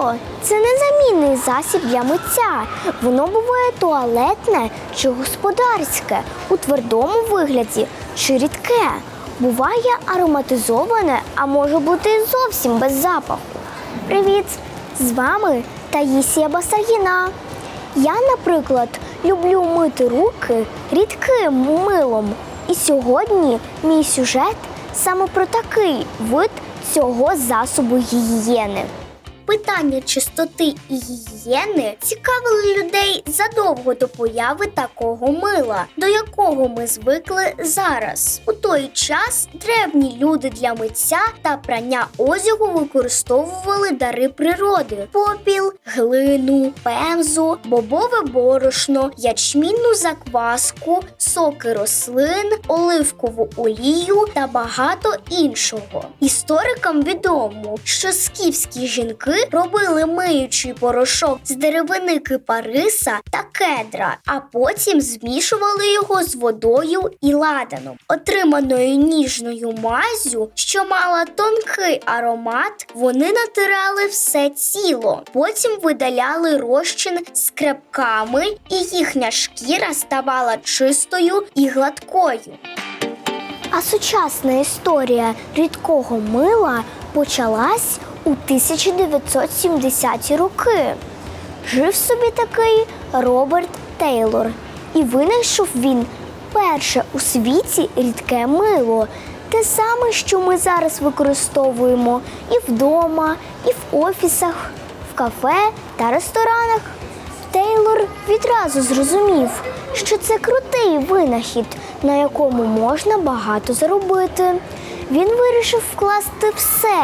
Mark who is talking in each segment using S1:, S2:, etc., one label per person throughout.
S1: мило це незамінний засіб для миття. Воно буває туалетне чи господарське у твердому вигляді чи рідке. Буває ароматизоване, а може бути зовсім без запаху. Привіт! З вами Таїсія Басаргіна. Я, наприклад, люблю мити руки рідким милом. І сьогодні мій сюжет саме про такий вид цього засобу гігієни. Питання чистоти і гігієни цікавили людей задовго до появи такого мила, до якого ми звикли зараз. У той час древні люди для миття та прання одягу використовували дари природи: попіл, глину, пемзу, бобове борошно, ячмінну закваску, соки рослин, оливкову олію та багато іншого. Історикам відомо, що скіфські жінки робили миючий порошок з деревини кипариса та кедра, а потім змішували його з водою і ладаном. Отриманою ніжною мазю, що мала тонкий аромат, вони натирали все тіло. Потім видаляли розчин з крепками, і їхня шкіра ставала чистою і гладкою. А сучасна історія рідкого мила почалась у 1970-ті роки. Жив собі такий Роберт Тейлор, і винайшов він перше у світі рідке мило, те саме, що ми зараз використовуємо і вдома, і в офісах, в кафе та ресторанах. Тейлор відразу зрозумів, що це крутий винахід, на якому можна багато заробити. Він вирішив вкласти все,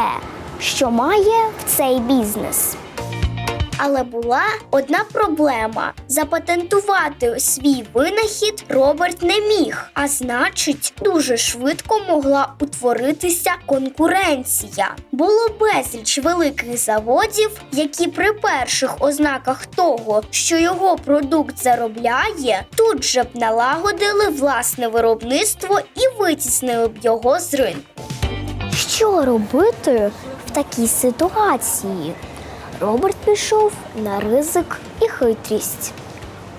S1: що має в цей бізнес. Але була одна проблема: запатентувати свій винахід Роберт не міг, а значить, дуже швидко могла утворитися конкуренція. Було безліч великих заводів, які при перших ознаках того, що його продукт заробляє, тут же б налагодили власне виробництво і витіснили б його з ринку. Що робити в такій ситуації? Роберт пішов на ризик і хитрість.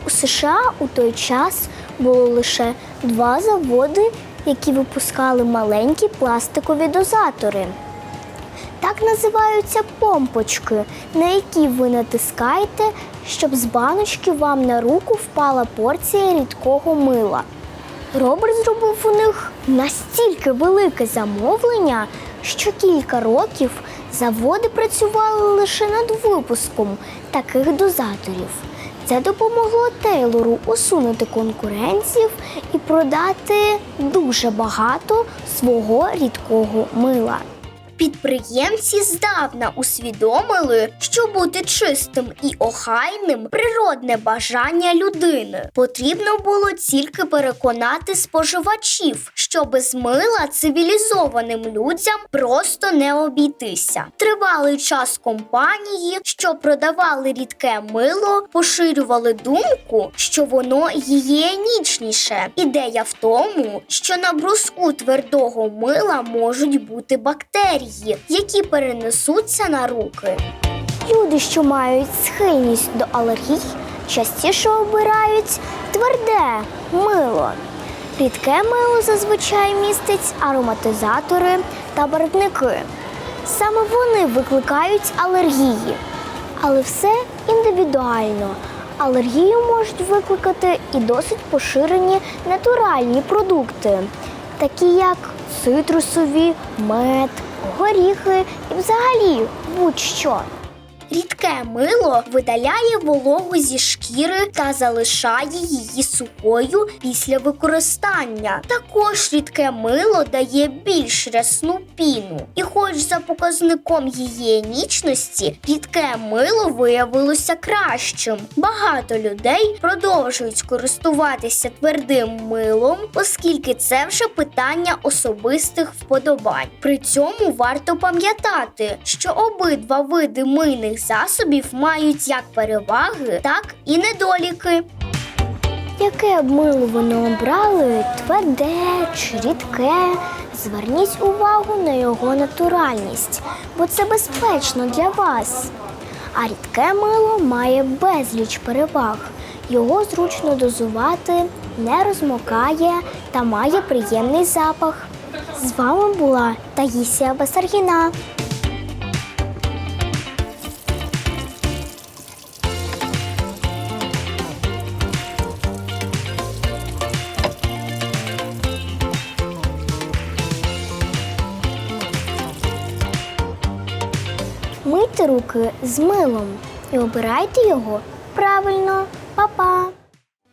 S1: У США у той час було лише два заводи, які випускали маленькі пластикові дозатори. Так називаються помпочки, на які ви натискаєте, щоб з баночки вам на руку впала порція рідкого мила. Роберт зробив у них настільки велике замовлення, що кілька років заводи працювали лише над випуском таких дозаторів. Це допомогло Тейлору усунути конкуренців і продати дуже багато свого рідкого мила. Підприємці здавна усвідомили, що бути чистим і охайним природне бажання людини. Потрібно було тільки переконати споживачів, що без мила цивілізованим людям просто не обійтися. Тривалий час компанії, що продавали рідке мило, поширювали думку, що воно гігієнічніше. Ідея в тому, що на бруску твердого мила можуть бути бактерії які перенесуться на руки. Люди, що мають схильність до алергій, частіше обирають тверде мило. Рідке мило зазвичай містить ароматизатори та барвники. Саме вони викликають алергії. Але все індивідуально. Алергію можуть викликати і досить поширені натуральні продукти, такі як цитрусові, мед, горіхи і взагалі будь-що. Рідке мило видаляє вологу зі шкіри та залишає її сухою після використання. Також рідке мило дає більш рясну піну. І хоч за показником гігієнічності рідке мило виявилося кращим. Багато людей продовжують користуватися твердим милом, оскільки це вже питання особистих вподобань. При цьому варто пам'ятати, що обидва види мийних засобів мають як переваги, так і недоліки. Яке б мило вони обрали, тверде чи рідке, зверніть увагу на його натуральність, бо це безпечно для вас. А рідке мило має безліч переваг. Його зручно дозувати, не розмокає та має приємний запах. З вами була Таїсія Басаргіна. Мийте руки з милом і обирайте його правильно. Па-па!